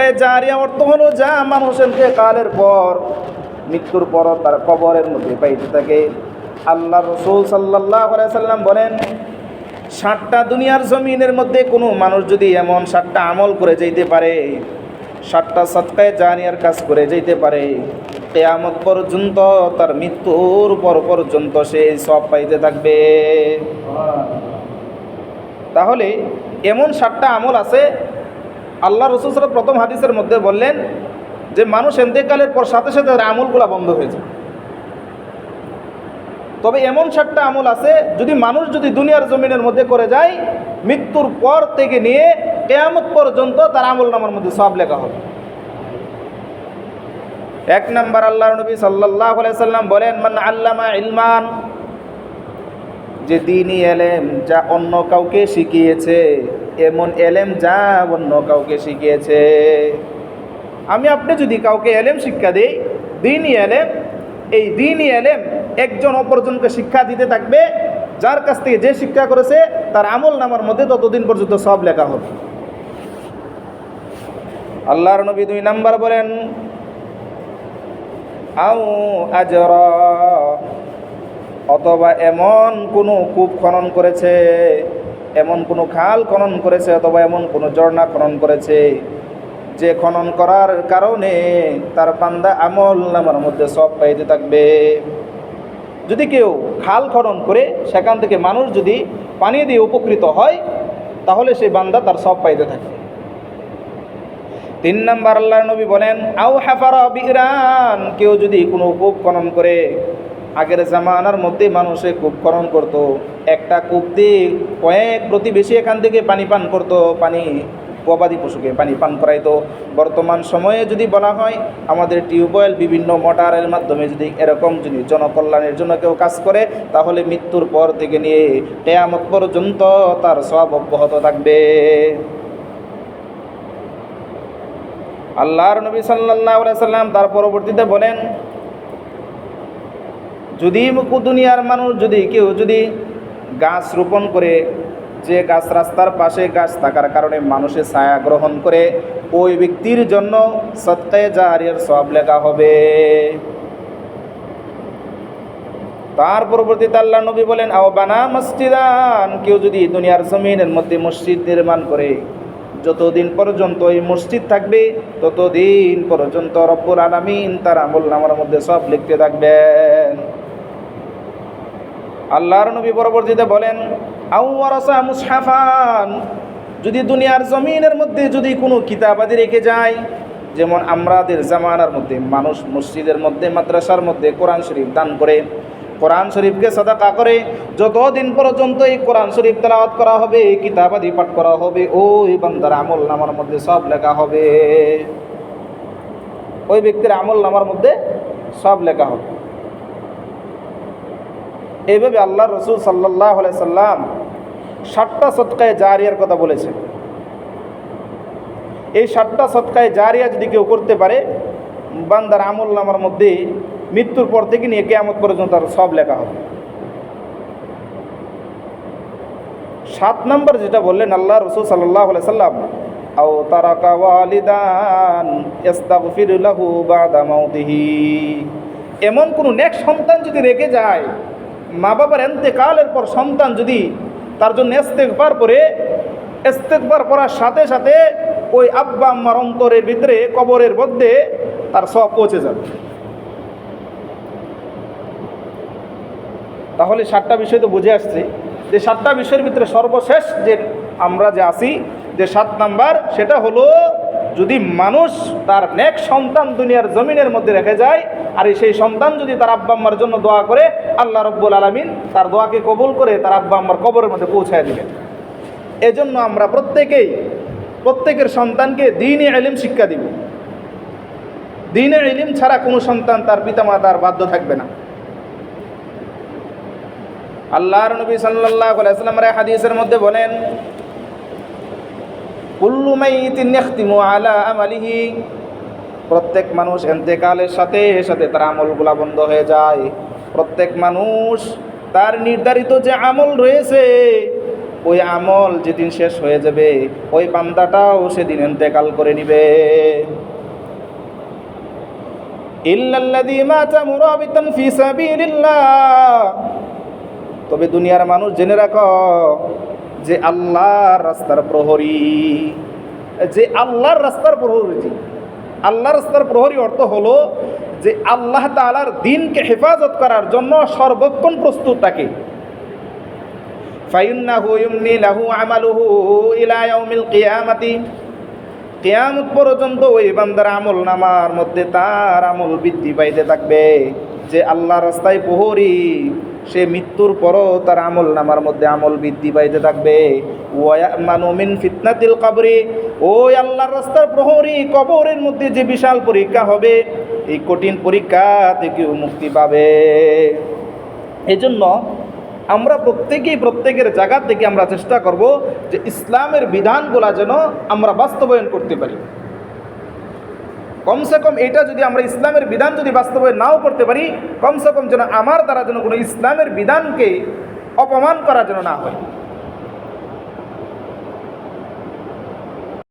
সৎকায় জারিয়া অর্থ হলো যা মানুষের কালের পর মৃত্যুর পর তার কবরের মধ্যে পাইতে থাকে। আল্লাহ রসুল সাল্লাহ সাল্লাম বলেন ষাটটা দুনিয়ার জমিনের মধ্যে কোনো মানুষ যদি এমন ষাটটা আমল করে যেতে পারে ষাটটা সৎকায় জানিয়ার কাজ করে যেতে পারে কেয়ামত পর্যন্ত তার মৃত্যুর পর পর্যন্ত সে সব পাইতে থাকবে। তাহলে এমন ষাটটা আমল আছে আল্লাহ রসুল সাল্লাম প্রথম হাদিসের মধ্যে বললেন যে মানুষ এন্তেকালের পর সাথে সাথে তার আমলগুলো বন্ধ হয়ে যায়। তবে এমন সাতটা আমল আছে, যদি মানুষ যদি দুনিয়ার জমিনের মধ্যে করে যায়, মৃত্যুর পর থেকে নিয়ে কেয়ামত পর্যন্ত তার আমল নামার মধ্যে সব লেখা হবে। এক নম্বর আল্লাহ নবী সাল্লাহ সাল্লাম বলেন, মান আল্লামা ইলমান যে দিনই এলেম যা অন্য কাউকে শিখিয়েছে, এমন এলেম যা অন্য কাউকে শিখিয়েছে। আমি আপনি যদি কাউকে এলেম শিক্ষা দিই, দিনই এলেম, এই দিনই এলেম একজন অপরজনকে শিক্ষা দিতে থাকবে, যার কাছ থেকে যে শিক্ষা করেছে, তার আমল নামার মধ্যে ততদিন পর্যন্ত সব লেখা হবে। আল্লাহর নবী দুই নাম্বার বলেন, আও আজর। অথবা এমন কোনো কূপ খনন করেছে, এমন কোনো খাল খনন করেছে অথবা এমন কোনো ঝর্ণা খনন করেছে, যে খনন করার কারণে তার পান্দা আমল নামার মধ্যে সব পাইতে থাকবে। যদি কেউ খাল খনন করে, সেখান থেকে মানুষ যদি পানি দিয়ে উপকৃত হয়, তাহলে সেই বান্দা তার সব পাইতে থাকে তিন নম্বর আল্লাহ নবী বলেন আউ হাফারা বিরান কেউ যদি কোনো কূপ খনন করে আগের জামানার মধ্যে মানুষে কূপ খনন করত। একটা কূপ দিয়ে কয়েক প্রতিবেশী এখান থেকে পানি পান করত, পানি, গবাদি পশুকে পানি পান করাইতো। বর্তমান সময়ে যদি বলা হয়, আমাদের টিউবওয়েল, বিভিন্ন মোটরের মাধ্যমে যদি এরকম যদি জনকল্যাণের জন্য কেউ কাজ করে, তাহলে মৃত্যুর পর থেকে নিয়ে কেয়ামত পর্যন্ত তার সব অব্যাহত থাকবে। আল্লাহর নবী সাল্লাহ সাল্লাম তার পরবর্তীতে বলেন যদি দুনিয়ার মানুষ যদি কেউ যদি গাছ রোপণ করে, যে গাছ রাস্তার পাশে গাছ থাকার কারণে মানুষের ছায়া গ্রহণ করে, ওই ব্যক্তির জন্য সত্যায় জাহারিয়ার সব লেখা হবে। তার পরবর্তীতে আল্লাহ নবী বলেন, আও বানা মসজিদান। কেউ যদি দুনিয়ার জমিনের মধ্যে মসজিদ নির্মাণ করে, যতদিন পর্যন্ত এই মসজিদ থাকবে, ততদিন পর্যন্ত রব্বুল আলমিন তার আমল নামার মধ্যে সব লিখতে থাকবেন। আল্লাহর নবী পরবর্তীতে বলেন আউয়ারসা যদি দুনিয়ার জমিনের মধ্যে যদি কোনো কিতাবাদি রেখে যায়, যেমন আমাদের জামানার মধ্যে, মানুষ মসজিদের মধ্যে, মাদ্রাসার মধ্যে কোরআন শরীফ দান করে, কোরআন শরীফকে সদাকা করে, যতদিন পর্যন্ত এই কোরআন শরীফ তেলাওয়াত করা হবে কিতাবাদি পাঠ করা হবে, ওই বান্দার আমল নামার মধ্যে সব লেখা হবে। ওই ব্যক্তির আমল নামার মধ্যে সব লেখা হবে। এইভাবে আল্লাহ রসুল সাল্লাহ সাল্লাম ষাটটা সৎকায় জারিয়ার কথা বলেছেন। এই ষাটটা সৎকায় জারিয়া যদি কেউ করতে পারে, বান্দার আমল নামার মধ্যে মৃত্যুর পর থেকে নিয়ে কেয়ামত পর্যন্ত তার সব লেখা হবে। সাত নম্বর যেটা বললেন আল্লাহ রসুল সাল্লাহ সাল্লাম, আও তারাকা ওয়ালিদান এমন কোনো নেক্সট সন্তান যদি রেখে যায় মা বাবার এন্তেকালের পর সন্তান যদি তার জন্য ইস্তেকবার করে ইস্তেকবার করার সাথে সাথে ওই আব্বা আম্মার অন্তরের ভিতরে, কবরের মধ্যে তার সব পৌঁছে যাবে। তাহলে সাতটা বিষয় তো বুঝে আসছে। যে সাতটা বিষয়ের ভিতরে সর্বশেষ যে আমরা যে আসি যে সাত নাম্বার, সেটা হলো যদি মানুষ তার নেক সন্তান দুনিয়ার জমিনের মধ্যে রেখে যায় আর সেই সন্তান যদি তার আব্বা আম্মার জন্য দোয়া করে, আল্লাহ রব্বুল আলমিন তার দোয়াকে কবুল করে তার আব্বা আম্মার কবরের মধ্যে পৌঁছায় দিবেন। এজন্য আমরা প্রত্যেকেই, প্রত্যেকের সন্তানকে দিনে এলিম শিক্ষা দিব। দিনে এলিম ছাড়া কোনো সন্তান তার পিতামাতার বাধ্য থাকবে না। আল্লাহর নবী সাল্লামের হাদিসের মধ্যে বলেন, কুল্লু মাইতিন ইয়াখতিমু আলা আমালিহি প্রত্যেক মানুষ এন্তেকালের সাথে সাথে তার আমলগুলা বন্ধ হয়ে যায়। প্রত্যেক মানুষ তার নির্ধারিত যে আমল রয়েছে, ওই আমল যেদিন শেষ হয়ে যাবে, ওই বান্দাটাও সেদিন এন্তেকাল করে নিবে। তবে দুনিয়ার মানুষ জেনে রাখো যে আল্লাহর রাস্তার প্রহরী, যে আল্লাহর রাস্তার প্রহরী। যে আল্লাহর রাস্তার প্রহরী অর্থ হলো যে আল্লাহ তাআলার দিনকে হেফাজত করার জন্য সর্বক্ষণ প্রস্তুত থাকে। কিয়ামাতি। পর্যন্ত ওই বান্দার আমল নামার মধ্যে তার আমল বৃদ্ধি পাইতে থাকবে। যে আল্লাহ রাস্তায় প্রহরী, সে মৃত্যুর পরও তার আমল নামার মধ্যে আমল বৃদ্ধি পাইতে থাকবে। ওয়ামানু মিন ফিতনাতিল কবরি ওই আল্লাহর রাস্তার প্রহরী কবরের মধ্যে যে বিশাল পরীক্ষা হবে, এই কঠিন পরীক্ষা থেকেও মুক্তি পাবে। এজন্য আমরা প্রত্যেকেই প্রত্যেকের জায়গা থেকে আমরা চেষ্টা করব যে ইসলামের বিধানগুলা যেন আমরা বাস্তবায়ন করতে পারি। কমসে কম এটা যদি আমরা ইসলামের বিধান যদি বাস্তবায়ন নাও করতে পারি, কমসে কম যেন আমার দ্বারা যেন কোনো ইসলামের বিধানকে অপমান করা যেন না হয়।